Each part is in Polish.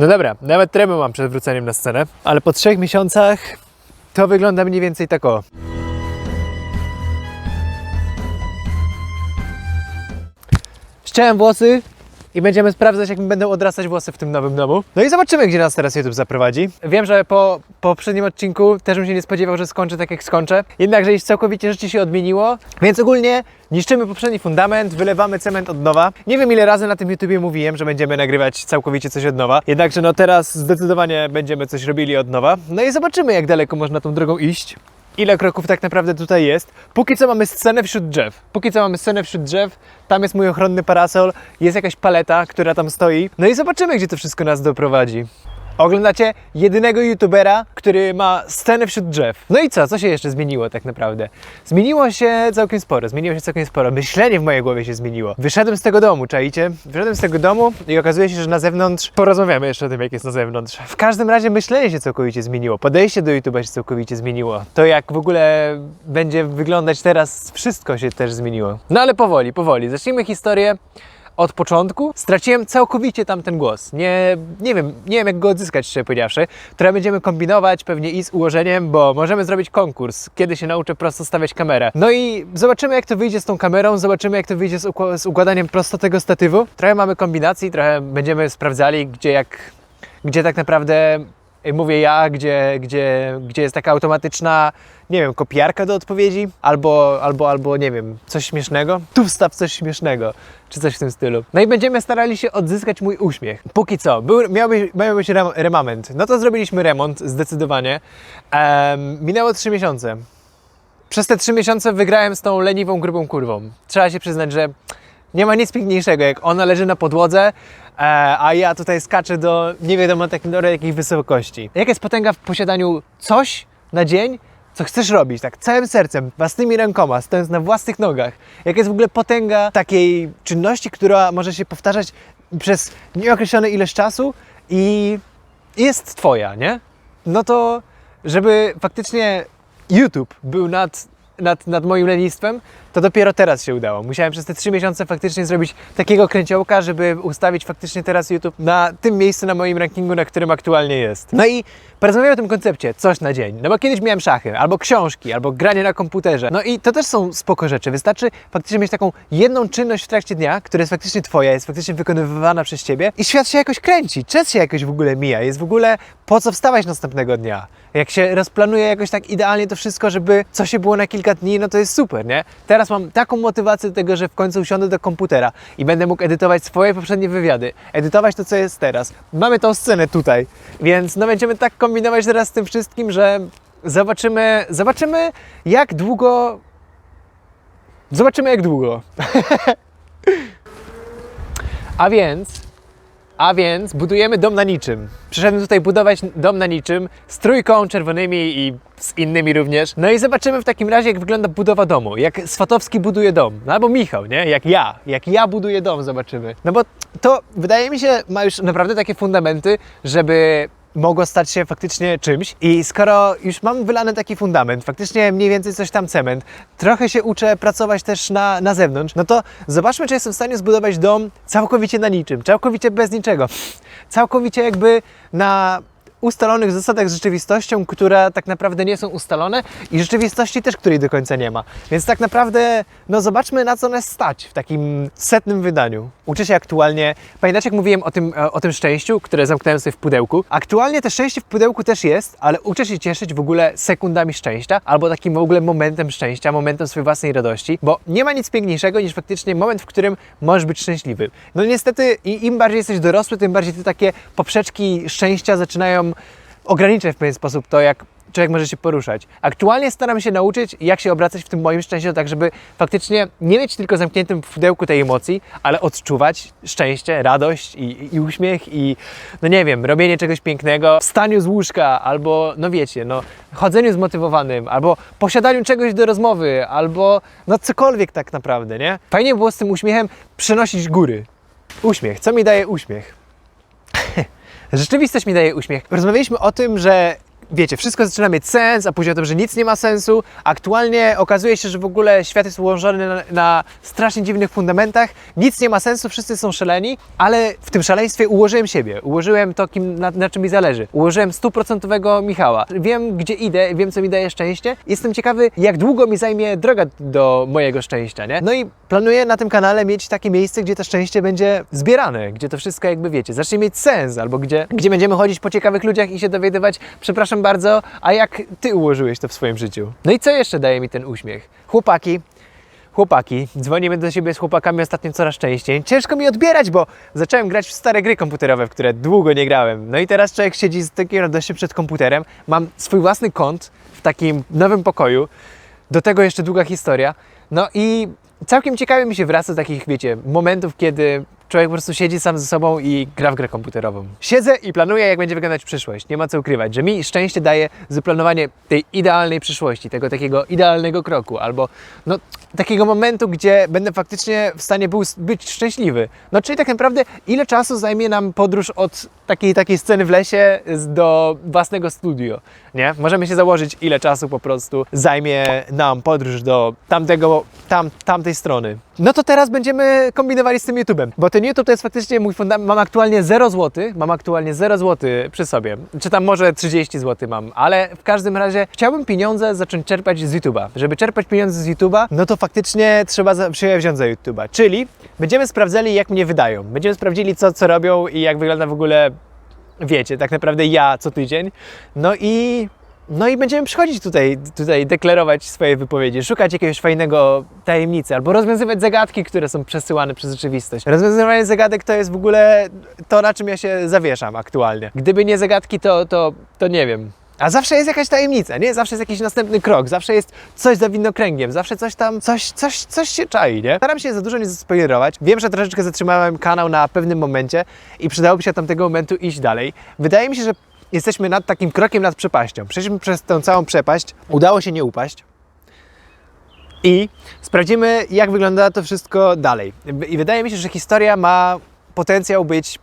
No dobra, nawet tremę mam przed wróceniem na scenę, ale po trzech miesiącach to wygląda mniej więcej tak o. Ściąłem włosy i będziemy sprawdzać, jak mi będą odrastać włosy w tym nowym domu. No i zobaczymy, gdzie nas teraz YouTube zaprowadzi. Wiem, że po poprzednim odcinku też bym się nie spodziewał, że skończę tak, jak skończę. Jednakże już całkowicie życie się odmieniło, więc ogólnie niszczymy poprzedni fundament, wylewamy cement od nowa. Nie wiem, ile razy na tym YouTubie mówiłem, że będziemy nagrywać całkowicie coś od nowa. Jednakże no teraz zdecydowanie będziemy coś robili od nowa. No i zobaczymy, jak daleko można tą drogą iść ile kroków tak naprawdę tutaj jest. Póki co mamy scenę wśród drzew. Póki co mamy scenę wśród drzew. Tam jest mój ochronny parasol, jest jakaś paleta, która tam stoi. No i zobaczymy, gdzie to wszystko nas doprowadzi. Oglądacie jedynego youtubera, który ma scenę wśród drzew. No i co? Co się jeszcze zmieniło tak naprawdę? Zmieniło się całkiem sporo, zmieniło się całkiem sporo. Myślenie w mojej głowie się zmieniło. Wyszedłem z tego domu, czaicie? Wyszedłem z tego domu i okazuje się, że na zewnątrz... Porozmawiamy jeszcze o tym, jak jest na zewnątrz. W każdym razie myślenie się całkowicie zmieniło. Podejście do YouTube'a się całkowicie zmieniło. To jak w ogóle będzie wyglądać teraz, wszystko się też zmieniło. No ale powoli, powoli. Zacznijmy historię od początku straciłem całkowicie tamten głos. Nie, nie wiem, nie wiem jak go odzyskać, szczerze powiedziawszy. Teraz będziemy kombinować pewnie i z ułożeniem, bo możemy zrobić konkurs, kiedy się nauczę prosto stawiać kamerę. No i zobaczymy jak to wyjdzie z tą kamerą, zobaczymy jak to wyjdzie z, z układaniem prosto tego statywu. Trochę mamy kombinacji, trochę będziemy sprawdzali, gdzie jak, gdzie tak naprawdę mówię ja, gdzie, gdzie, gdzie jest taka automatyczna, nie wiem, kopiarka do odpowiedzi, albo, albo, albo nie wiem, coś śmiesznego. Tu wstaw coś śmiesznego, czy coś w tym stylu. No i będziemy starali się odzyskać mój uśmiech. Póki co, był, miał być, miał być rem, remament. No to zrobiliśmy remont, zdecydowanie. Em, minęło 3 miesiące. Przez te 3 miesiące wygrałem z tą leniwą, grubą kurwą. Trzeba się przyznać, że nie ma nic piękniejszego, jak ona leży na podłodze, e, a ja tutaj skaczę do nie wiadomo tak do jakiej wysokości. Jaka jest potęga w posiadaniu coś na dzień, co chcesz robić, tak całym sercem, własnymi rękoma, stojąc na własnych nogach. Jaka jest w ogóle potęga takiej czynności, która może się powtarzać przez nieokreślone ileś czasu i jest twoja, nie? No to, żeby faktycznie YouTube był nad, nad, nad moim lenistwem, to dopiero teraz się udało. Musiałem przez te trzy miesiące faktycznie zrobić takiego kręciołka, żeby ustawić faktycznie teraz YouTube na tym miejscu na moim rankingu, na którym aktualnie jest. No i porozmawiamy o tym koncepcie, coś na dzień. No bo kiedyś miałem szachy, albo książki, albo granie na komputerze. No i to też są spoko rzeczy. Wystarczy faktycznie mieć taką jedną czynność w trakcie dnia, która jest faktycznie twoja, jest faktycznie wykonywana przez ciebie i świat się jakoś kręci, czas się jakoś w ogóle mija, jest w ogóle po co wstawać następnego dnia. Jak się rozplanuje jakoś tak idealnie to wszystko, żeby co się było na kilka dni, no to jest super, nie? Teraz mam taką motywację do tego, że w końcu usiądę do komputera i będę mógł edytować swoje poprzednie wywiady, edytować to, co jest teraz. Mamy tą scenę tutaj, więc no będziemy tak kombinować teraz z tym wszystkim, że zobaczymy, zobaczymy jak długo... Zobaczymy jak długo. A więc a więc budujemy dom na niczym. Przyszedłem tutaj budować dom na niczym z trójką czerwonymi i z innymi również. No i zobaczymy w takim razie, jak wygląda budowa domu. Jak Swatowski buduje dom. No albo Michał, nie? Jak ja. Jak ja buduję dom, zobaczymy. No bo to wydaje mi się ma już naprawdę takie fundamenty, żeby mogło stać się faktycznie czymś. I skoro już mam wylany taki fundament, faktycznie mniej więcej coś tam cement, trochę się uczę pracować też na, na zewnątrz, no to zobaczmy, czy jestem w stanie zbudować dom całkowicie na niczym, całkowicie bez niczego. Całkowicie jakby na ustalonych zasadach z rzeczywistością, które tak naprawdę nie są ustalone i rzeczywistości też, której do końca nie ma. Więc tak naprawdę, no zobaczmy na co nas stać w takim setnym wydaniu. Uczę się aktualnie, pamiętacie jak mówiłem o tym, e, o tym szczęściu, które zamknąłem sobie w pudełku? Aktualnie to szczęście w pudełku też jest, ale uczę się cieszyć w ogóle sekundami szczęścia, albo takim w ogóle momentem szczęścia, momentem swojej własnej radości, bo nie ma nic piękniejszego niż faktycznie moment, w którym możesz być szczęśliwy. No niestety im bardziej jesteś dorosły, tym bardziej te takie poprzeczki szczęścia zaczynają ograniczać w pewien sposób to, jak człowiek może się poruszać. Aktualnie staram się nauczyć, jak się obracać w tym moim szczęściu, tak żeby faktycznie nie mieć tylko zamkniętym w pudełku tej emocji, ale odczuwać szczęście, radość i, i uśmiech i, no nie wiem, robienie czegoś pięknego, wstaniu z łóżka, albo, no wiecie, no, chodzeniu zmotywowanym, albo posiadaniu czegoś do rozmowy, albo, no cokolwiek tak naprawdę, nie? Fajnie było z tym uśmiechem przenosić góry. Uśmiech. Co mi daje uśmiech? Rzeczywistość mi daje uśmiech. Rozmawialiśmy o tym, że wiecie, wszystko zaczyna mieć sens, a później o tym, że nic nie ma sensu. Aktualnie okazuje się, że w ogóle świat jest ułożony na, na strasznie dziwnych fundamentach. Nic nie ma sensu, wszyscy są szaleni, ale w tym szaleństwie ułożyłem siebie. Ułożyłem to, kim, na, na czym mi zależy. Ułożyłem stuprocentowego Michała. Wiem, gdzie idę, wiem, co mi daje szczęście. Jestem ciekawy, jak długo mi zajmie droga do mojego szczęścia, nie? No i planuję na tym kanale mieć takie miejsce, gdzie to szczęście będzie zbierane, gdzie to wszystko jakby, wiecie, zacznie mieć sens, albo gdzie, gdzie będziemy chodzić po ciekawych ludziach i się dowiadywać, przepraszam bardzo, a jak ty ułożyłeś to w swoim życiu? No i co jeszcze daje mi ten uśmiech? Chłopaki, Chłopaki, dzwonimy do siebie z chłopakami ostatnio coraz częściej. Ciężko mi odbierać, bo zacząłem grać w stare gry komputerowe, w które długo nie grałem. No i teraz człowiek siedzi z takiej radości przed komputerem. Mam swój własny kąt w takim nowym pokoju. Do tego jeszcze długa historia. No i całkiem ciekawie mi się wraca do takich, wiecie, momentów, kiedy człowiek po prostu siedzi sam ze sobą i gra w grę komputerową. Siedzę i planuję, jak będzie wyglądać przyszłość. Nie ma co ukrywać, że mi szczęście daje zaplanowanie tej idealnej przyszłości, tego takiego idealnego kroku, albo no, takiego momentu, gdzie będę faktycznie w stanie był, być szczęśliwy. No czyli tak naprawdę, ile czasu zajmie nam podróż od takiej, takiej sceny w lesie do własnego studio, nie? Możemy się założyć, ile czasu po prostu zajmie nam podróż do tamtego, tam, tamtej strony. No to teraz będziemy kombinowali z tym YouTube'em, bo ten YouTube to jest faktycznie mój fundament. Mam aktualnie 0 zł, mam aktualnie 0 zł przy sobie. Czy tam może 30 zł mam, ale w każdym razie chciałbym pieniądze zacząć czerpać z YouTube'a. Żeby czerpać pieniądze z YouTube'a, no to faktycznie trzeba się wziąć za YouTube'a. Czyli będziemy sprawdzali, jak mnie wydają. Będziemy sprawdzili, co, co robią i jak wygląda w ogóle wiecie, tak naprawdę ja co tydzień. No i, no i będziemy przychodzić tutaj, tutaj deklarować swoje wypowiedzi, szukać jakiegoś fajnego tajemnicy, albo rozwiązywać zagadki, które są przesyłane przez rzeczywistość. Rozwiązywanie zagadek to jest w ogóle to, na czym ja się zawieszam aktualnie. Gdyby nie zagadki, to, to, to nie wiem. A zawsze jest jakaś tajemnica, nie? Zawsze jest jakiś następny krok, zawsze jest coś za widnokręgiem, zawsze coś tam, coś, coś, coś się czai, nie? Staram się za dużo nie zaspoilerować. Wiem, że troszeczkę zatrzymałem kanał na pewnym momencie i przydałoby się od tamtego momentu iść dalej. Wydaje mi się, że jesteśmy nad takim krokiem nad przepaścią. Przeszliśmy przez tę całą przepaść, udało się nie upaść. I sprawdzimy, jak wygląda to wszystko dalej. I wydaje mi się, że historia ma potencjał być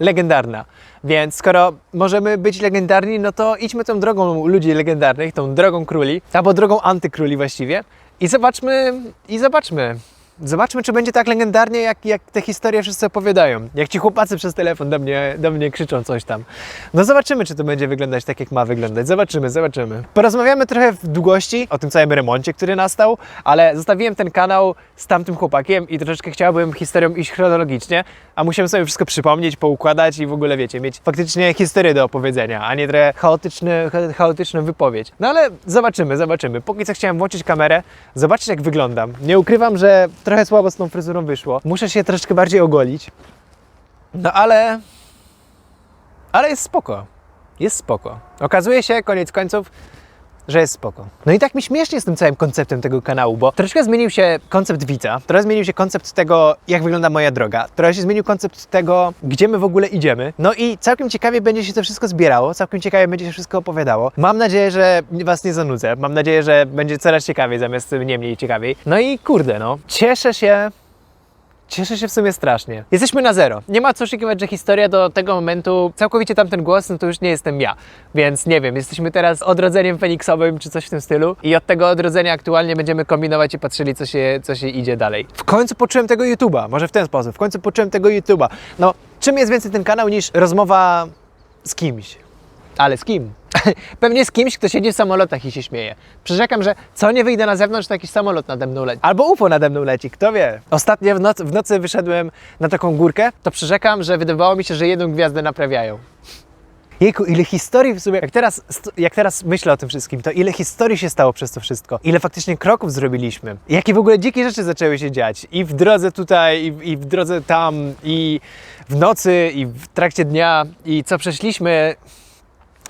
legendarna. Więc skoro możemy być legendarni, no to idźmy tą drogą ludzi legendarnych, tą drogą króli, albo drogą antykróli właściwie i zobaczmy, i zobaczmy. Zobaczmy, czy będzie tak legendarnie, jak, jak te historie wszyscy opowiadają. Jak ci chłopacy przez telefon do mnie, do mnie krzyczą coś tam. No zobaczymy, czy to będzie wyglądać tak, jak ma wyglądać. Zobaczymy, zobaczymy. Porozmawiamy trochę w długości o tym całym remoncie, który nastał, ale zostawiłem ten kanał z tamtym chłopakiem i troszeczkę chciałbym historią iść chronologicznie, a musiałem sobie wszystko przypomnieć, poukładać i w ogóle, wiecie, mieć faktycznie historię do opowiedzenia, a nie trochę chaotyczny, cha- chaotyczną wypowiedź. No ale zobaczymy, zobaczymy. Póki co chciałem włączyć kamerę, zobaczyć jak wyglądam. Nie ukrywam, że trochę słabo z tą fryzurą wyszło. Muszę się troszeczkę bardziej ogolić. No ale... Ale jest spoko. Jest spoko. Okazuje się, koniec końców, że jest spoko. No i tak mi śmiesznie z tym całym konceptem tego kanału, bo troszkę zmienił się koncept widza, trochę zmienił się koncept tego, jak wygląda moja droga, trochę się zmienił koncept tego, gdzie my w ogóle idziemy. No i całkiem ciekawie będzie się to wszystko zbierało, całkiem ciekawie będzie się wszystko opowiadało. Mam nadzieję, że Was nie zanudzę, mam nadzieję, że będzie coraz ciekawiej zamiast nie mniej ciekawiej. No i kurde, no, cieszę się, Cieszę się w sumie strasznie. Jesteśmy na zero. Nie ma co oszukiwać, że historia do tego momentu, całkowicie tamten głos, no to już nie jestem ja. Więc nie wiem, jesteśmy teraz odrodzeniem feniksowym czy coś w tym stylu. I od tego odrodzenia aktualnie będziemy kombinować i patrzyli, co się, co się idzie dalej. W końcu poczułem tego YouTube'a, może w ten sposób. W końcu poczułem tego YouTube'a. No, czym jest więcej ten kanał niż rozmowa z kimś? Ale z kim? Pewnie z kimś, kto siedzi w samolotach i się śmieje. Przyrzekam, że co nie wyjdę na zewnątrz, to jakiś samolot nade mną leci. Albo UFO nade mną leci, kto wie. Ostatnio w, noc, w nocy wyszedłem na taką górkę, to przyrzekam, że wydawało mi się, że jedną gwiazdę naprawiają. Jejku, ile historii w sumie, jak teraz, jak teraz myślę o tym wszystkim, to ile historii się stało przez to wszystko, ile faktycznie kroków zrobiliśmy, jakie w ogóle dzikie rzeczy zaczęły się dziać i w drodze tutaj, i w, i w drodze tam, i w nocy, i w trakcie dnia, i co przeszliśmy,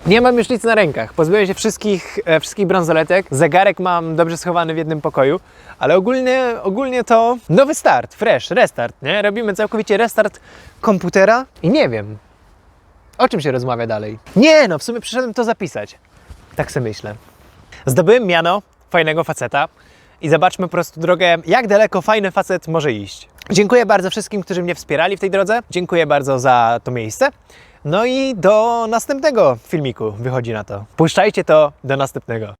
nie mam już nic na rękach. Pozbyłem się wszystkich, e, wszystkich bransoletek. Zegarek mam dobrze schowany w jednym pokoju, ale ogólnie, ogólnie to nowy start, fresh, restart, nie? Robimy całkowicie restart komputera i nie wiem, o czym się rozmawia dalej. Nie, no w sumie przyszedłem to zapisać. Tak sobie myślę. Zdobyłem miano fajnego faceta i zobaczmy po prostu drogę, jak daleko fajny facet może iść. Dziękuję bardzo wszystkim, którzy mnie wspierali w tej drodze. Dziękuję bardzo za to miejsce. No i do następnego filmiku wychodzi na to. Puszczajcie to do następnego.